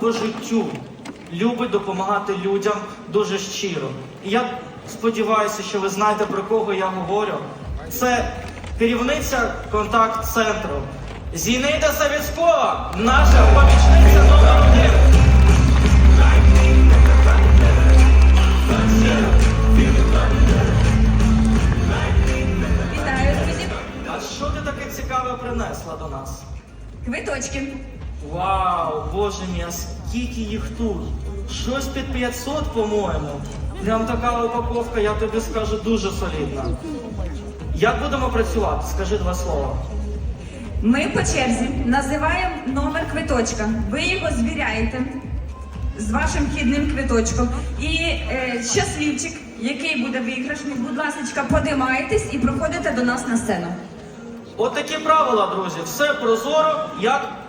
по життю любить допомагати людям дуже щиро. І я сподіваюся, що ви знаєте про кого я говорю. Це керівниця контакт-центру Зінида Савіцькова, наша помічниця номер один. Боже мій, а скільки їх тут? Щось під 500, по-моєму. Прям така упаковка, я тобі скажу, дуже солідна. Як будемо працювати? Скажи два слова. Ми по черзі називаємо номер квиточка. Ви його звіряєте з вашим вхідним квиточком. І е, щасливчик, який буде виграшний, будь ласка, подимаєтесь і проходите до нас на сцену. От такі правила, друзі. Все прозоро, як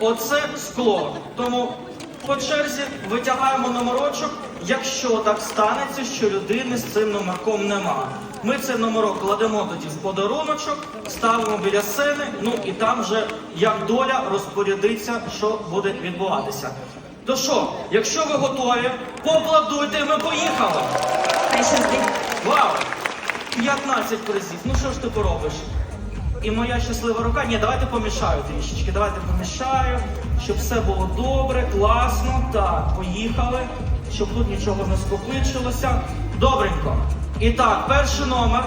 оце скло. Тому по черзі витягаємо номерочок, якщо так станеться, що людини з цим номерком нема. Ми цей номерок кладемо тоді в подаруночок, ставимо біля сцени, ну і там вже як доля розпорядиться, що буде відбуватися. То що, якщо ви готові, поаплодуйте, і ми поїхали! Вау! 15 призів. Ну що ж ти поробиш? І моя щаслива рука. Ні, давайте помішаю трішечки. Давайте помішаю, щоб все було добре, класно. Так, поїхали. Щоб тут нічого не скопичилося. Добренько. І так, перший номер.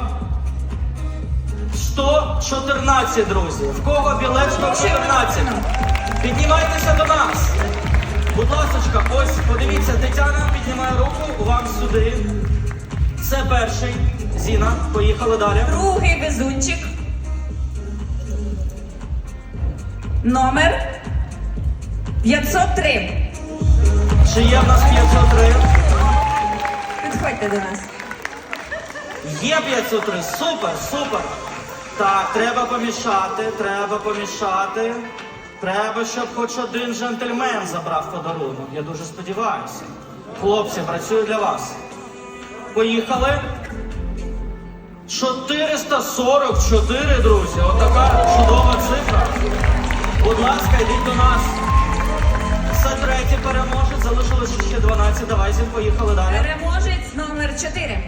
114, друзі. В кого білет 114? Піднімайтеся до нас. Будь ласка, ось подивіться, Тетяна піднімає руку вам сюди. Це перший. Зіна, поїхали далі. Другий везунчик. Номер 503. Чи є в нас 503? Підходьте до нас. Є 503. Супер, супер. Так, треба помішати, треба помішати. Треба, щоб хоч один джентльмен забрав подарунок. Я дуже сподіваюся. Хлопці, працюю для вас. Поїхали. 444, друзі. Отака чудова цифра. Будь ласка, йдіть до нас. Це третій переможець, залишилося ще 12. Давай, Зін, поїхали далі. Переможець номер 4.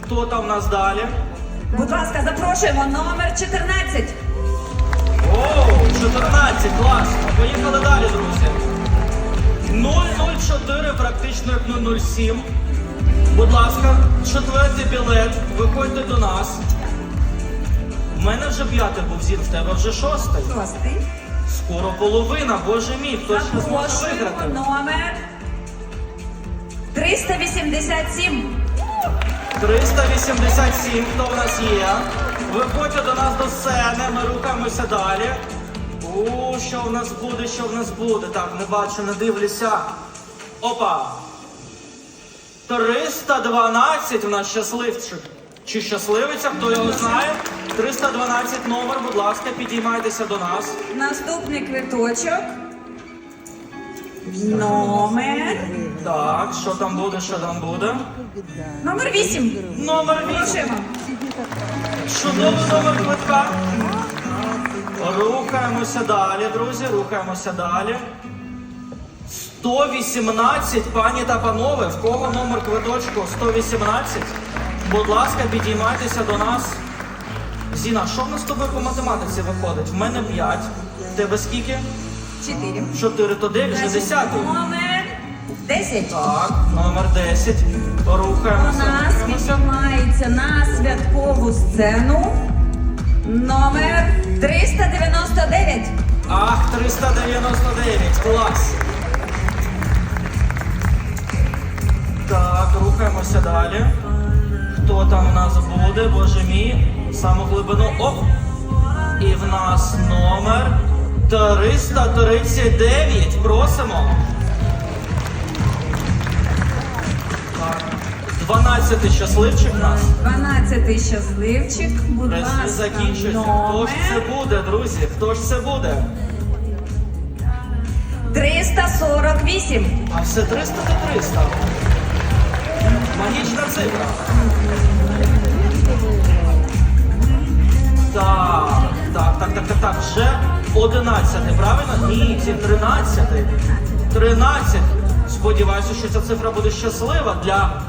Хто там в нас далі? Будь ласка, запрошуємо номер 14. Оу, 14, класно. Поїхали далі, друзі. 004, практично як 007. Будь ласка, четвертий білет. Виходьте до нас. У мене вже п'ятий був зін, в тебе вже шостий. Шостий. Скоро половина, боже мій, хто ще зможе виграти? номер 387. 387, хто в нас є? Виходьте до нас до сцени, ми рухаємося далі. У, що в нас буде, що в нас буде? Так, не бачу, не дивлюся. Опа! 312 у нас щасливчик. Чи щасливиця, хто його знає? 312 номер, будь ласка, підіймайтеся до нас. Наступний квиточок. Номер. Так, що там буде, що там буде? Номер 8. Номер 8. Запрошуємо. Чудовий номер квитка. Рухаємося далі, друзі, рухаємося далі. 118, пані та панове, в кого номер квиточку 118? Будь ласка, підіймайтеся до нас. Зіна, що в нас з тобою по математиці виходить? В мене 5. В тебе скільки? 4. 4 то 9, вже 10. Номер 10. Так, номер 10. Рухаємося. У нас рухаємося. піднімається на святкову сцену. Номер 399. Ах, 399, клас. Так, рухаємося далі. Хто там у нас буде, боже мій? Саму глибину. Оп! І в нас номер 339. Просимо. Так. 12 щасливчик у нас. 12 щасливчик. Будь ласка, закінчується. Хто ж це буде, друзі? Хто ж це буде? 348. А все 300 до 300. Магічна цифра. Так, так, так, так, так, так. Вже 11, правильно? Ні, це 13. 13. Сподіваюся, що ця цифра буде щаслива для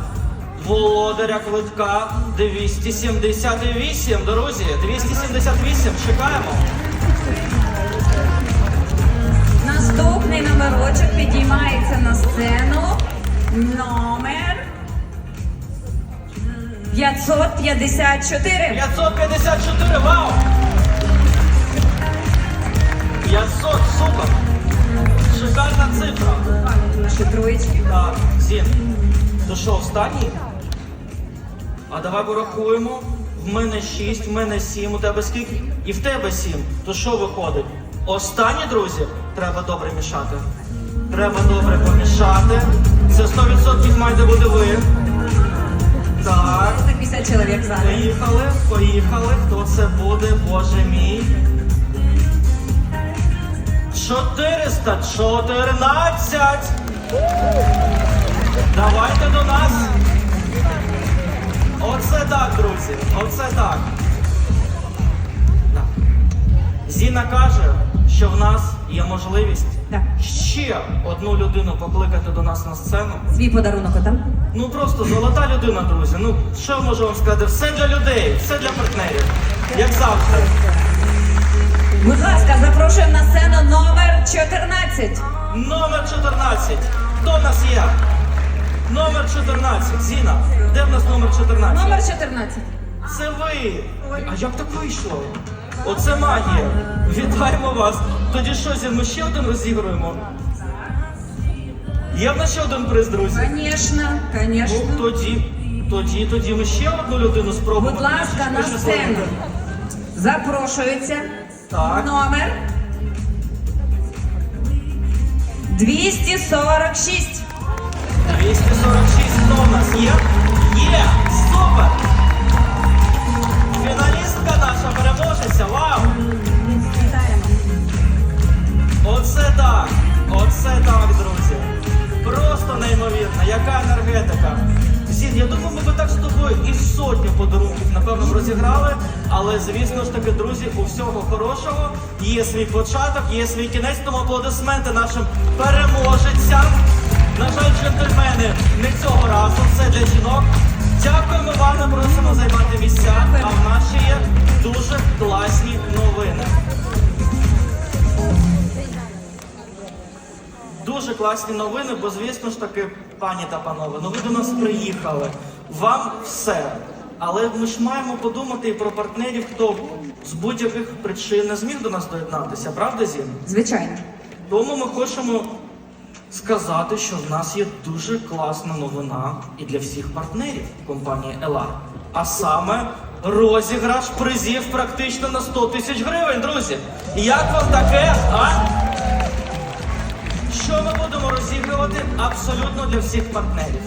володаря квитка 278. Друзі, 278. Чекаємо. Наступний номерочок підіймається на сцену. Номер 554. 554, вау! 500, супер! Шикарна цифра. Наші троєчки. Так, Зін, то що, останній? А давай порахуємо. В мене 6, в мене 7, у тебе скільки? І в тебе 7. То що виходить? Останні, друзі, треба добре мішати. Треба добре помішати. Це 100% маєте бути ви. Так. 350 чоловік зараз. Поїхали, поїхали. Хто це буде, боже мій? 414. Давайте до нас. Оце так, друзі. Оце. Так. Зіна каже, що в нас є можливість Так. ще одну людину покликати до нас на сцену. Свій подарунок отам. Ну просто золота людина, друзі. Ну що я можу вам сказати? Все для людей, все для партнерів. Як завжди. Будь ласка, запрошуємо на сцену номер 14. Номер 14. Хто в нас є? Номер 14. Зіна, де в нас номер 14? Номер 14. Це ви. А як так вийшло? Оце магія. Вітаємо вас. Тоді що, Зін, ми ще один розігруємо? Є в нас ще один приз, друзі. Звісно, Ну, звісно. тоді, тоді, тоді ми ще одну людину спробуємо. Будь ласка, на сцену. Запрошується Так. номер 246. 246 хто в нас є? Є! Наша переможеця! Вау! Оце так! Оце так, друзі! Просто неймовірно, яка енергетика! Зін, я думаю, ми би так з тобою і сотню подарунків, напевно, розіграли. Але звісно ж таки, друзі, у всього хорошого є свій початок, є свій кінець, тому аплодисменти нашим переможецям. На жаль, джентльмени, не цього разу, все для жінок. Дякуємо вам, просимо займати місця. А в нас ще є дуже класні новини. Дуже класні новини, бо звісно ж таки, пані та панове, ну ви до нас приїхали. Вам все. Але ми ж маємо подумати і про партнерів, хто з будь-яких причин не зміг до нас доєднатися, правда, Зін? Звичайно. Тому ми хочемо сказати, що в нас є дуже класна новина і для всіх партнерів компанії Ела. А саме розіграш призів практично на 100 тисяч гривень, друзі. Як вам таке? А? Що ми будемо розігрувати абсолютно для всіх партнерів?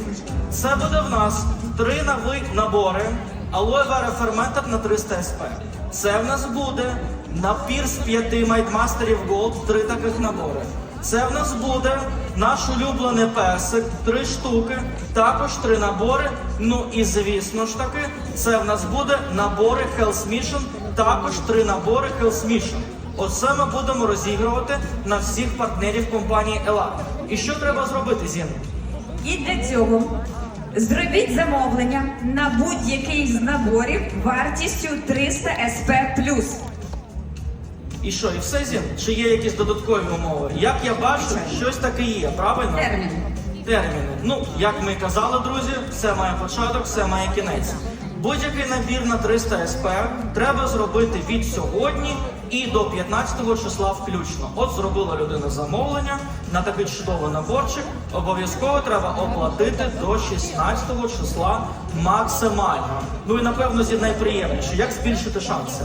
Це буде в нас три нові набори Aloe Vera на 300 СП. Це в нас буде напір з п'яти майдмастерів Gold, три таких набори. Це в нас буде наш улюблений персик, три штуки, також три набори. Ну і звісно ж таки, це в нас буде набори Health Mission, також три набори Health Mission. Оце ми будемо розігрувати на всіх партнерів компанії Ела. І що треба зробити, Зін? І для цього зробіть замовлення на будь-який з наборів вартістю 300 СП+. І що, і все, Зін? Чи є якісь додаткові умови? Як я бачу, щось таке є, правильно? Термін. Терміни. Ну, як ми казали, друзі, все має початок, все має кінець. Будь-який набір на 300 СП треба зробити від сьогодні і до 15 числа включно. От зробила людина замовлення на такий чудовий наборчик. Обов'язково треба оплатити до 16 числа максимально. Ну і напевно зі найприємніше, як збільшити шанси.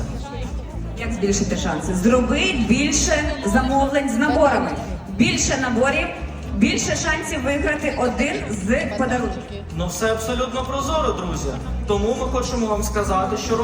Як збільшити шанси? Зроби більше замовлень з наборами. Більше наборів, більше шансів виграти один з подарунків. Ну все абсолютно прозоро, друзі. Тому ми хочемо вам сказати, що